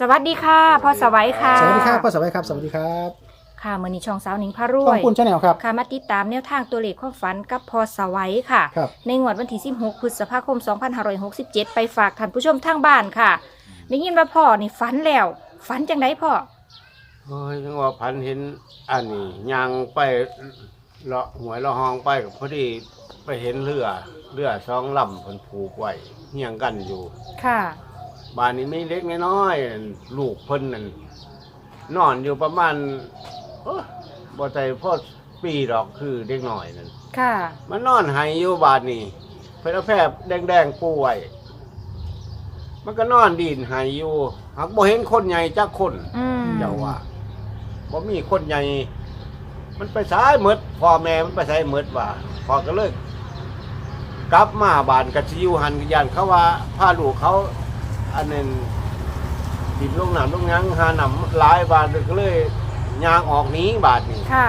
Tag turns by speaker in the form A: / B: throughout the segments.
A: สวัสดีค่ะพ่อสวัยค่ะ
B: สวัสดีครับพ่อสวัยครับ สวัสดีครับ
A: ค่ะมือนี้ช่องสาวหนิงพาร
B: ข
A: ว
B: อบ
A: ย
B: คุณชาแนลครับ
A: ค่ะมาติดตามแนวทางตัวเลขความฝันกับพ่อสวัยค่ะ
B: ครับ
A: ในงวดวันที่ 16พฤษภาคม 2567 ไปฝากท่านผู้ชมทางบ้านค่ะได้ยินว่าพ่อนี่ฝันแล้วฝันจังไดพ่อ
C: เฮ้ยจังว่าพันเห็นอันนี้ยางไปเลาะหวยละหองไปกับพอดีไปเห็นเรือเรือสองลำเพิ่นผูกไว้เฮียงกันอยู่
A: ค่ะ
C: บ้านนี้ไม่เล็กน้อยๆลูกเพิ่นนั่นนอนอยู่ประมาณเอ้อบ่ใจพ่อปีดอกคือเด็กน้อยนั่น
A: ค่ะ
C: มันนอนไหายอยู่บ้านนี้เพิ่นเอาแพร่แดงๆปูไว้มันก็นอนดินไหายอยู่หักบ่เห็นคนใหญ่จักคน
A: อืม
C: เจ้าว่าบ่มีคนใหญ่ มันไปสายหมดพ่อแม่มันไปสายหมดว่าพ่อก็เลยกลับมาบ้านกับชิอยูหันกันยันเขาว่าพาลูกเขา อันนั้นดินลงน้ำลงยังหาหนำหลายบาทก็เลยยางออกหนี้บาทนี่
A: ค่ะ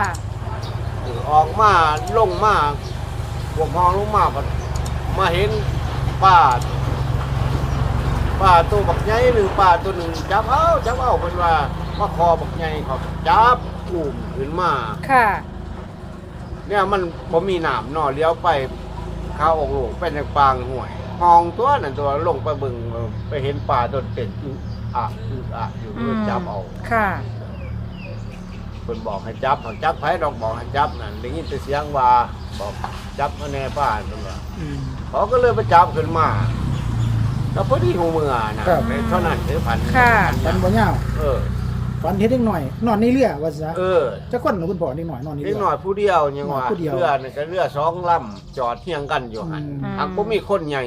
C: เออออกมาลงมาพวกมองลงมาบัดมาเห็นป้าป้าตัวบักใหญ่หรือป้าตัวหนึ่งจับเอาจับเอาเป็นว่ามาคอบักใหญ่เขาจับกลุ่มขึ้นมา
A: ค่ะ
C: เนี่ยมันบ่มีหนามเนอเลี้ยวไปเข้าองค์หลวงเป็นในปางห่วย ห้องตัวนั่นตัวลงไปเบึงเออไปเห็นป่าตัวเป็นอึอะอึอะอยู่
A: อื
C: ก็
A: ม
C: จับเอา
A: ค่ะ
C: เพิ่นบอกให้จับเขาจับไผดอกบอกให้จับนั่นได้ยินแต่เสียงว่าบอกจับมาแน่ป้าเพิ่นว่า
B: อืม
C: เขาก็เลยไปจับขึ้นมาแล้วพอดีหูเมือนะครับในเท่านั้นถือพัน
A: ค่ะ
B: ฝันบ่ยาว
C: เออ
B: ฝันเฮ็ดเล็กหน่อย นอนในเรือว่าซะ
C: เออ
B: จะคนหนูคุณพ่อเล็กหน่อยนอนใน
C: นิ
B: เรื
C: ด
B: อ
C: หน่อยผู้เดียวยังว่า
B: ผู้เดียว
C: เรือนี่ก็เรือสองลำจอดเทียงกันอยู่หัน
B: อืม
C: หากบ่มีคนใหญ่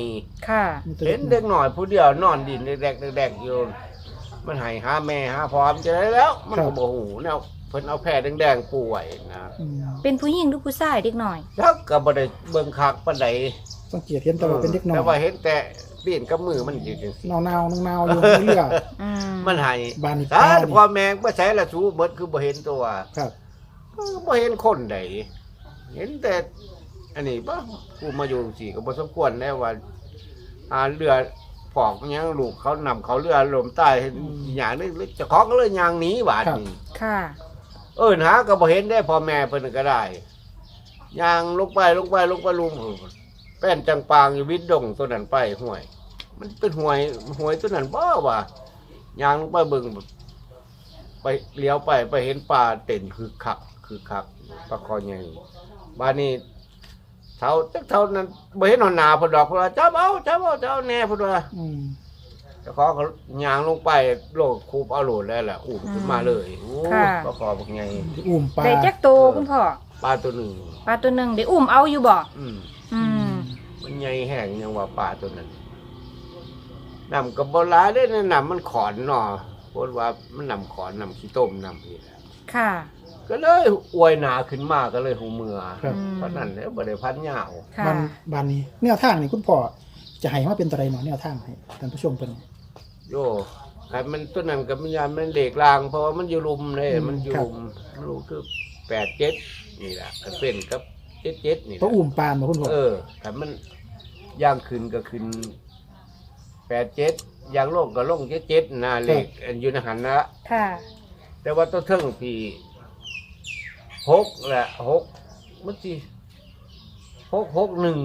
A: ค่ะ
C: เห็นเด็กหน่อยผู้เดียวนอนดินแดกๆแดกๆอยู่มันให้หาแม่หาพร้อมจะได้แล้ว มันก็บ่หูแนวเพิ่นเอาแพร่แดงๆปูไว้นะ
B: อืม
A: เป็นผู้หญิงหรือผู้ชายเด็กหน่อย
C: จักก็บ่ได้เบิ่งคักปานใด
B: สังเกตเห็นแต่ว่าเป็นเด็กน้อย
C: แต่ว่าเห็นแต่ปีนกับมือมันอยู่จังซี่
B: นาวๆนาวๆอยู่ในเรือ
A: อืม
C: มันให้
B: บ้านนี่
C: สา
B: ป้า
C: ธุ
B: นี่
C: พ่อแม่บ่ใส่ละสูเบิดคือบ่เห็นตัว
B: ครับ
C: เออบ่เห็นคนใดเห็นแต่ อันนี้บ่กูมาอยู่สิก็บ่สมควรแน่ว่าอ่าเรือผอกมันยังลูกเขานำเขาเรือลมใต้เห็นอย่างนี้เจะของก็เลยยางหนีบาดนี้
A: ค่ะ
C: เอิ้นหาก็บ่เห็นได้พ่อแม่เพิ่นก็ได้ยางลงไปลงไปลงไปลุมแป้นจังปางอยู่วิดดงตัวนั้นไปห้วย มันเป็นห้วยห้วยตัวนั้นบ่ว่ายางลงไปเบิ่งไปเลี้ยวไปไปเห็นปลาเต้นคือคัก คือคักปลาคอใหญ่บ้านนี้เท่าจักเท่านั้นบ่เห็นหนหนาเพิ่นดอกเพิ่นว่าจับเอาจับเอาจับเอาแน่เพิ่นว่า
B: อืม
C: เจ้าของเขายางลงไปโลดคูบเอาโหลดแล้วแหละอุ้มขึ้นมาเลยโอ้
A: ค่ะ
C: ปลาคอบักใหญ่
B: อุ้มปลา
A: ได้แจ็คโตคุณพ่อ
C: ปลาตัวหนึ่ง
A: ปลาตัวหนึ่งได้อุ้มเอาอยู่บ่
C: อืม
A: อืม
C: มันใหญ่แห้งยังว่าปลาตัวนั้นนำกับโบราณได้นะนำมันขอนหนอพูดว่ามันนำขอนนำขี้ต้มนำนี่แหละ
A: ค่ะ
C: ก็เลยอวยหนาขึ้นมาก็เลยหูเมือ
B: ครับ
A: อืม
C: เพราะนั้นเนี่ยบริพันธ์ยาว
A: ค่ะ
B: บ้านบ้านนี้แนวทางนี่คุณพ่อจะให้มาเป็นตัวใดหน่อยแนวทางให้ท่านผู้ชมเพิ่น
C: โย่ไอ้มันตัวนั้นกับมันยานมันเด็กลาง เพราะว่ามันอยู่ลุมเลย
B: อืม
C: มันอยู่
B: ครับ
C: ลุมมันรู้คือแปดเจ็ดนี่แหละมันเป็นกับ เจ็ดเจ็ดนี่แห
B: ตัว
C: ละ
B: อุ้มปลาบ่คุณพ่อ
C: เออแต่มันย่างขึ้นก็ขึ้นแปดเจ็ดย่างโลกก็ลงเจ็ดเจ็ดนะเลขอันอยู่ในหันนะ
A: ค่ะ
C: แต่ว่าตัวเทิงที่หกแหละหกมันสิหกหกหนึ่ง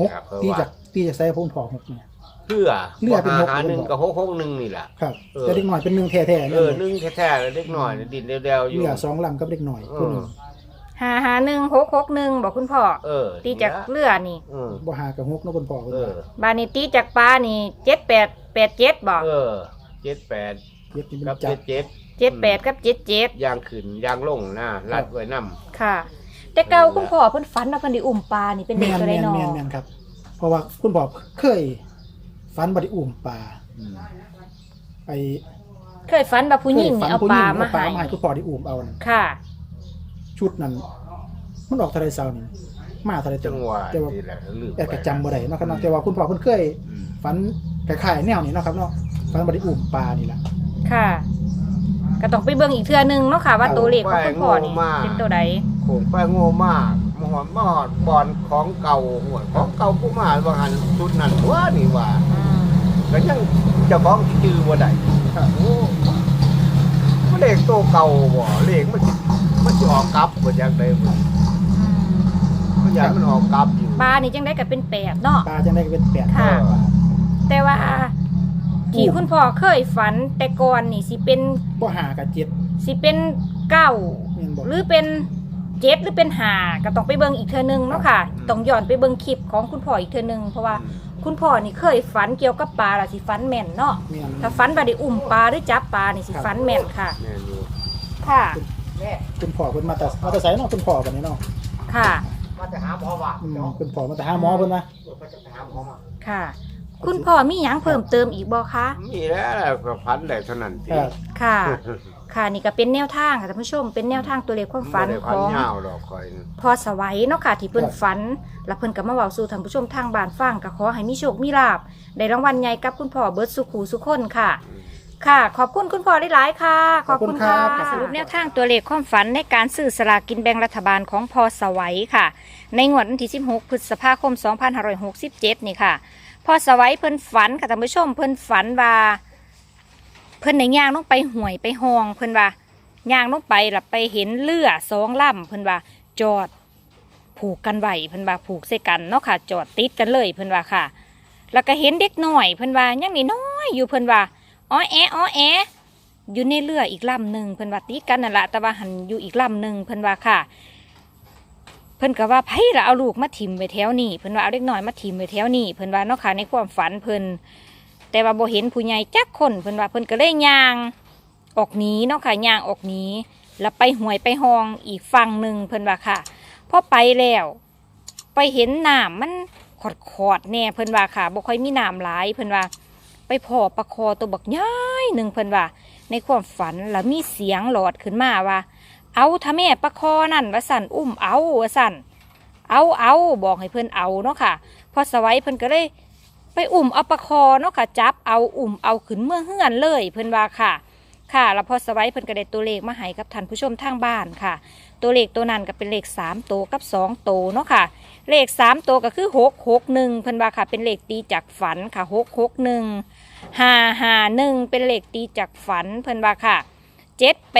B: หก
C: ครับเพราะ
B: ตี
C: ว่า
B: จากตีจากใส่พุ่มพ่อหกเนี่ย
C: เพื่อ
B: เรือเป็นหก
C: หาหนึ่งกับหกหกหนึ่งนี่แหละ
B: ครับ
C: เออ
B: แต่เด็กหน่อยเป็นหนึ่งแท้ๆ
C: เอ
B: เนี่ย
C: อหนึ่งแท้ๆเลยเล็กหน่อย ดินเดียวๆอยู่
B: เรือสองลำกับเด็กหน่อย
C: เอ
B: ผู้ห
C: อ
B: นึง
A: หาหาหนึ่งหกหกหนึ่งบอกคุณพ่อ
C: เออ
A: ตีจากเรือนี่
C: เออ
B: บ่หากับหกเนาะคุณพ่อคุณ
C: เอ
B: พ่อ
C: อ
A: บานนี้ตีจากปลานี่เจ็ดแปดแปดเจ็ดบอก
C: เออเจ็ดแปด
B: เย็บนี่เป็น
C: กับ
B: จั
C: เจ็
B: บ
C: ดเจ็ด
A: เจ็ดแปดกับเจ็ดเจ็ด
C: ยางขึ้นยางลงนะลัดไว้น้ำ
A: ค่ะ แต่เก่าคุณพ่อเพิ่นฝันว่าเพิ่นได้อุ้มปลานี่เป็น
B: แม
A: เด็ก
B: น
A: ตัว
B: แม
A: ใด
B: น
A: นอ
B: แมนแมนครับ เพราะว่าคุณพ่อเคยฝันบ่ได้อุ้มปลาไป
A: เคยฝันว่าผู้หญิงนี่เอา
B: ผู้
A: ป
B: หญิ
A: ลางมา
B: เอาปลา
A: ให้
B: มาให้คุณพ่อได้อุ้มเอานั่น
A: ค่ะ
B: ชุดนั้นมันออกทะเลเซานี่มาทะเล
C: จังหวะ
B: แต่ว่า
C: นี่แหละลืม
B: แต่ก็จำบ่ได้เนาะครับเนาะแต่ว่าคุณพ่อเพิ่นเคย
C: อืม
B: ฝันคล้ายๆแนวนี้เนาะครับเนาะฝันบ่ได้อุ้มปลานี่ล่ะ
A: ค่ะก็ต้องไปเบิ่งอีกเทื่อหนึงเนาะค่ะ ว่าตัวเลขของคุณพ่อนี่เป็นตัวใด
C: โขงไปโง่มากมหอนมอดบอลของเก่าหัวของเก่ากูมาว่าหันชุดนั้นว่านี่ว่า
A: อืม
C: ก็ยังเจ้าของจือว่าได้
B: ครับ
C: โอ้ตัวเก่าบ่เลขมันสิ มันสิออกกลับบ่จังได๋บ่มันอยากมันออกกลับอยู่
A: ปลานี่จังได้ก็เป็นแปดเนาะ
B: ปลาจังได้ก็เป็นแปด
A: ค่ะ
B: ปลา
A: แต่ว่าที่คุณพ่อเคยฝันแต่ก่อนนี่สิเป็น
B: บ่หากับเจ็ด
A: สิเป็นเก้า
B: แม่นบ่
A: หรือเป็นเจ็ดหรือเป็นหาก็ต้องไปเบิ่งอีกเทื่อนึงเนาะค่ะ ต้องย้อนไปเบิ่งคลิปของคุณพ่ออีกเทื่อนึงเพราะว่าคุณพ่อนี่เคยฝันเกี่ยวกับปลาล่ะสิฝันแม่นเนาะ
B: แม่น
A: ถ้าฝันว่าได้อุ้มปลาหรือจับปลานี่สิฝันแม่นค่ะ
C: แม่นอยู่
A: ค่ะ
B: คุณพ่อเพิ่นมาแต่มาแต่ไสเนาะคุณพ่อบัดนี้เนาะ
A: ค่ะ
C: มาจะหาหมอว่า
B: อืมคุณพ่อมาแต่หาหมอเพิ่นนะ
C: จะหาหมอมา
A: ค่ะ คุณพ่อมีหยังเพิ่มเติมอีกบ่คะ
C: มีแล้วก็พันได้เท่านั้นติ
B: เออ
A: ค่ะ ค่ะนี่ก็เป็นแนวทางค่ะท่านผู้ชม เป็นแนวทางตัวเลขความฝัน
C: บ่ได้
A: ข
C: พัน
A: อง
C: ยาวดอกคอยนึง
A: พอสวัยเนาะค่ะที่เพิ่นฝัน แล้วเพิ่นก็มาเว้าสู่ท่านผู้ชมทางบ้านฟังก็ขอให้มีโชคมีลาภได้รางวัลใหญ่กับคุณพ่อเบิร์ดสุขหูสุขคนค่ะ ค่ะ ขอบคุณคุณพ่อหลายๆค่ะ ขอบคุณค่ะสรุปแนวทางตัวเลขความฝันในการซื้อสลากกินแบ่งรัฐบาลของพอสวัยค่ะ ในงวดวันที่ 16 พฤษภาคม 2567 นี่ค่ะพอสวัยเพิ่นฝันค่ะท่านผู้ชมเพิ่นฝันว่า เพิ่นในย่างลงไปห่วยไปห้อง เพิ่นว่าย่างลงไปแล้วไปเห็นเรือสองลำเพิ่นว่าจอดผูกกันไว้เพิ่นว่าผูกใส่กันเนาะค่ะจอดติดกันเลยเพิ่นว่าค่ะ แล้วก็เห็นเด็กน้อยเพิ่นว่ายังนี่น้อยอยู่เพิ่นว่า อ้อแออ้อแออยู่ในเรืออีกลำหนึ่งเพิ่นว่าติดกันนั่นละแต่ว่าหันอยู่อีกลำหนึ่งเพิ่นว่าค่ะ เพิ่นก็ว่าไผละเอาลูกมาถิ่มไว้แถวนี้เพิ่นว่าเอาเด็กน้อยมาถิ่มไว้แถวนี้เพิ่นว่าเนาะค่ะในความฝันเพิ่นแต่ว่าโบเห็นผู้ใหญ่จักคนเพิ่นว่าเพิ่นก็เลยย่างออกหนีเนาะค่ะย่างออกหนีแล้วไปห่วยไปห้องอีกฝั่งหนึ่งเพิ่นว่าค่ะพอไปแล้ว ไปเห็นน้ำมันขอดขอดๆแน่เพิ่นว่าค่ะบ่ค่อยมีน้ำหลายเพิ่นว่า ไปพอประคอตัวบักย้ายหนึ่งเพิ่นว่า ในความฝันแล้วมีเสียงหลอดขึ้นมาว่า เอาถ้าแม่ประคอนั่นว่าสั่นอุ้มเอาว่าสั่นเอาเอาบอกให้เพิ่นเอาเนาะค่ะ พอสวัยเพิ่นก็เลยไปอุ่มเอาประคอเนาะค่ะจับเอาอุ่มเอาขึ้นเมื่อเฮือนเลยเพิ่นว่าค่ะ ค่ะแล้วพอสไวัยเพิ่นก็ได้ตัวเลขมาให้กับท่านผู้ชมทางบ้านค่ะ ตัวเลขตัวนั้นก็เป็นเลข3ตัวกับ 2 ตัวเนาะค่ะ เลข 3 ตัวก็คือ 6 6 1เพิ่นว่าค่ะเป็นเลขตีจากฝันค่ะ 6 6 1 5 5 1 เป็นเลขตีจากฝันเพิ่นว่าค่ะ 7 8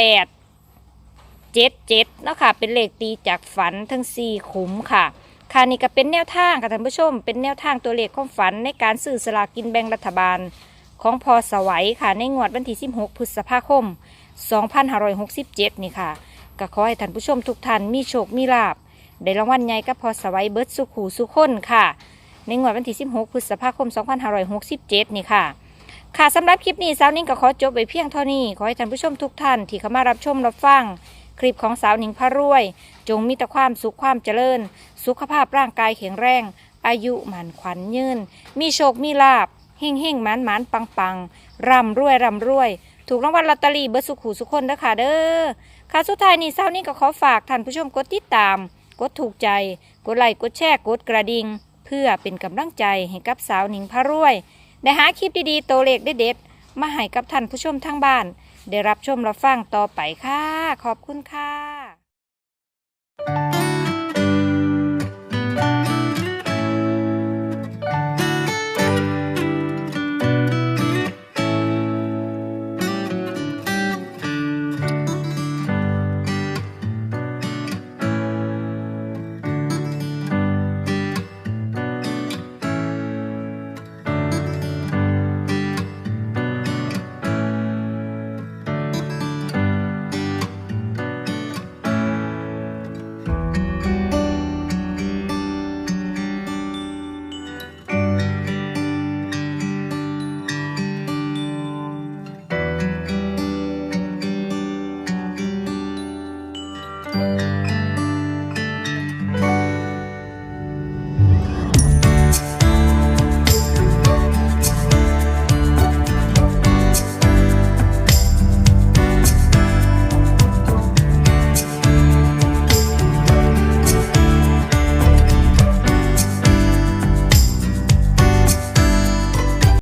A: 7 7เนาะค่ะเป็นเลขตีจากฝันทั้ง 4 ขุมค่ะค่ะนี่ก็เป็นแนวทางค่ะท่านผู้ชม เป็นแนวทางตัวเลขความฝันในการซื้อสลากกินแบ่งรัฐบาล ของพอสวัยค่ะในงวดวันที่ 16 พฤษภาคม 2567 นี่ค่ะก็ขอให้ท่านผู้ชมทุกท่านมีโชค มีลาบได้รางวัลใหญ่กับพอสวัยเบิร์ดสุขูสุขคนค่ะ ในงวดวันที่ 16 พฤษภาคม 2567 นี่ค่ะ ค่ะสำหรับคลิปนี้สาวนิ่งก็ขอจบไว้เพียงเท่านี้ ขอให้ท่านผู้ชมทุกท่านที่เข้ามารับชมรับฟังคลิปของสาวนิ่งพระรวย จงมีแต่ความสุขความเจริญ สุขภาพร่างกายแข็งแรง อายุหมันขวัญยืน มีโชค มีลาบ เฮ่งเฮ่งมันมันปังปังร่ำรวยร่ำรวย ถูกรางวัลลอตเตอรี่เบอร์สุขูสุขคนเด้อค่ะเด้อค่ะสุดท้ายนี้เช้านี้ก็ขอฝากท่านผู้ชมกดติดตาม กดถูกใจ กดไลค์กดแชร์กดกระดิ่งเพื่อเป็นกำลังใจให้กับสาวหนิงพระรวยได้หาคลิปดีๆโตเลขเด็ดๆมาให้กับท่านผู้ชมทางบ้าน ได้รับชมรับฟังต่อไปค่ะ ขอบคุณค่ะ